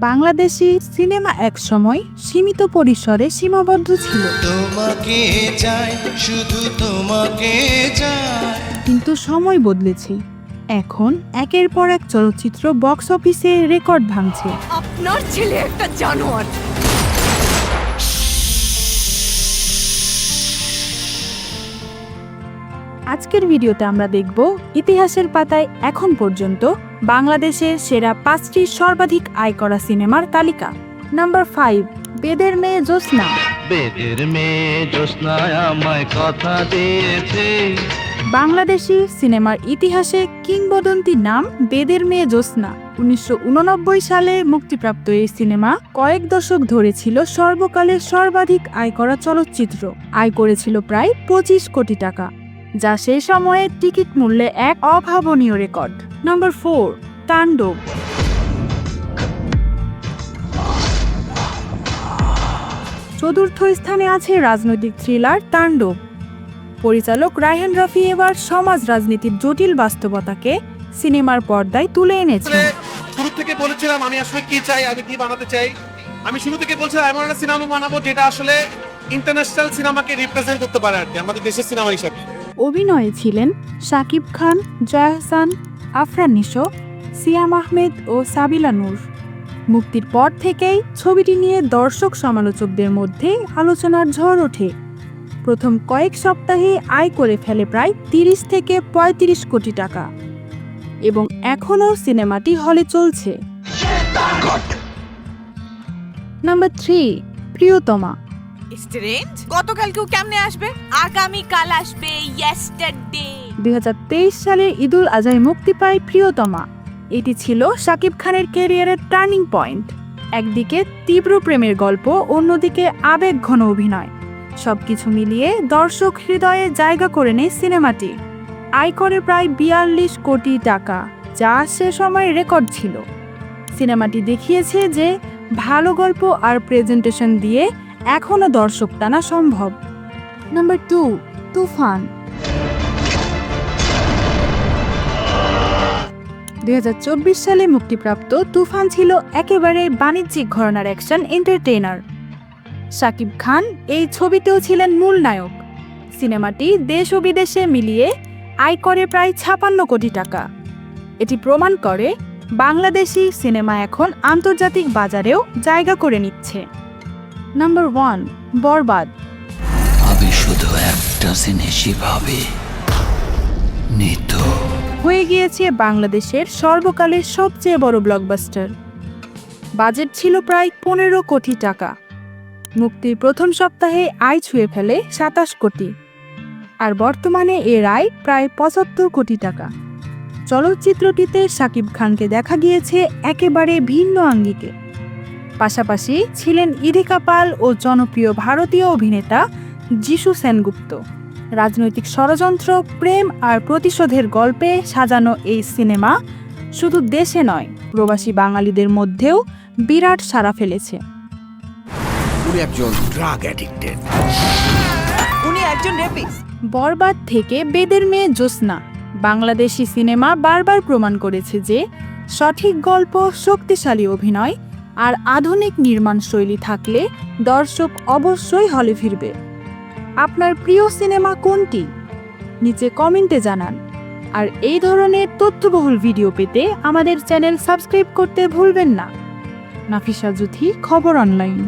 Bangladeshi cinema এক সময় সীমিত পরিসরে সীমাবদ্ধ ছিল। তোমাকে চাই শুধু তোমাকে চাই। কিন্তু সময় বদলেছে। এখন একের পর এক চলচ্চিত্র বক্স অফিসে রেকর্ড ভাঙছে। আপনার ছেলে একটা জানোয়ার। আজকের ভিডিওতে আমরা দেখব ইতিহাসের পাতায় এখন পর্যন্ত বাংলাদেশের সেরা পাঁচটি সর্বাধিক আয় করা সিনেমার তালিকা। নাম্বার ফাইভ বেদের মেয়ে জ্যোৎস্না। বেদের মেয়ে আমায় কথা দিয়েছে। বাংলাদেশি সিনেমার ইতিহাসে কিংবদন্তি নাম বেদের মেয়ে জ্যোৎস্না। উনিশশো সালে মুক্তিপ্রাপ্ত এই সিনেমা কয়েক দশক ধরে ছিল সর্বকালের সর্বাধিক আয় করা চলচ্চিত্র। আয় করেছিল প্রায় পঁচিশ কোটি টাকা। যা সে সময়ে টিকিট মূল্যে এক অভাবনীয় রেকর্ড। নম্বর ফোর, তাণ্ডব। চতুর্থ স্থানে আছে রাজনৈতিক থ্রিলার তাণ্ডব। পরিচালক রায়হান রফি এবার সমাজ রাজনীতির জটিল বাস্তবতাকে সিনেমার পর্দায় তুলে আসলে শুরু থেকে বলেছিলাম আমি আসলে কি চাই, আমি কি বানাতে চাই। আমি শুরু থেকে বলছিলাম এমন একটা সিনেমা বানাবো যেটা আসলে ইন্টারন্যাশনাল সিনেমাকে রিপ্রেজেন্ট করতে পারে আর কি, আমাদের দেশের সিনেমা হিসাবে। অভিনয়ে ছিলেন শাকিব খান জয়া হাসান আফরান নিশো সিয়াম আহমেদ ও সাবিলা নূর। মুক্তির পর থেকেই ছবিটি নিয়ে দর্শক সমালোচকদের মধ্যে আলোচনার ঝড় ওঠে। প্রথম কয়েক সপ্তাহে আয় করে ফেলে প্রায় তিরিশ থেকে পঁয়ত্রিশ কোটি টাকা। এবং এখনও সিনেমাটি হলে চলছে। নাম্বার থ্রি প্রিয়তমা। স্টুডেন্ট, গতকালকেও কেমনে আসবে? আগামী কাল আসবে ইয়েস্টারডে দুই সালের ঈদুল আজহায় মুক্তি পায় প্রিয়তমা। এটি ছিল শাকিব খানের ক্যারিয়ারের টার্নিং পয়েন্ট। একদিকে তীব্র প্রেমের গল্প, অন্যদিকে আবেগ ঘন অভিনয়। সবকিছু মিলিয়ে দর্শক হৃদয়ে জায়গা করে নেয় সিনেমাটি। আয় করে প্রায় বিয়াল্লিশ কোটি টাকা, যা সে সময় রেকর্ড ছিল। সিনেমাটি দেখিয়েছে যে ভালো গল্প আর প্রেজেন্টেশন দিয়ে এখনও দর্শক টানা সম্ভব। Number two Toofan. দু হাজার চব্বিশ সালে মুক্তিপ্রাপ্ত তুফান ছিল একেবারে বাণিজ্যিক ঘরানার অ্যাকশন এন্টারটেইনার শাকিব খান এই ছবিতেও ছিলেন মূল নায়ক। সিনেমাটি দেশ ও বিদেশে মিলিয়ে আয় করে প্রায় ছাপান্ন কোটি টাকা। এটি প্রমাণ করে বাংলাদেশি সিনেমা এখন আন্তর্জাতিক বাজারেও জায়গা করে নিচ্ছে। Number one Barbaad. আমি শুধু একটা জিনিসই ভাবি নিত। হয়ে গিয়েছে বাংলাদেশের সর্বকালের সবচেয়ে বড় ব্লকবাস্টার বাজেট ছিল প্রায় পনেরো কোটি টাকা। মুক্তির প্রথম সপ্তাহে আয় ছুঁয়ে ফেলে সাতাশ কোটি। আর বর্তমানে এর আয় প্রায় পঁচাত্তর কোটি টাকা। চলচ্চিত্রটিতে শাকিব খানকে দেখা গিয়েছে একেবারে ভিন্ন আঙ্গিকে। পাশাপাশি ছিলেন ইধিকা পাল ও জনপ্রিয় ভারতীয় অভিনেতা যিশু সেনগুপ্ত। রাজনৈতিক ষড়যন্ত্র প্রেম আর প্রতিশোধের গল্পে সাজানো এই সিনেমা শুধু দেশে নয় প্রবাসী বাঙালিদের মধ্যেও বিরাট সাড়া ফেলেছে। উনি একজন ড্রাগ অ্যাডিক্টেড উনি একজন রেপিস্ট বরবাদ থেকে বেদের মেয়ে জ্যোৎস্না বাংলাদেশি সিনেমা বারবার প্রমাণ করেছে যে সঠিক গল্প শক্তিশালী অভিনয় আর আধুনিক নির্মাণ শৈলী থাকলে দর্শক অবশ্যই হলে ফিরবে। আপনার প্রিয় সিনেমা কোনটি? নিচে কমেন্টে জানান। আর এই ধরনের তথ্যবহুল ভিডিও পেতে আমাদের চ্যানেল সাবস্ক্রাইব করতে ভুলবেন না। নাফিসা জুথি খবর অনলাইন।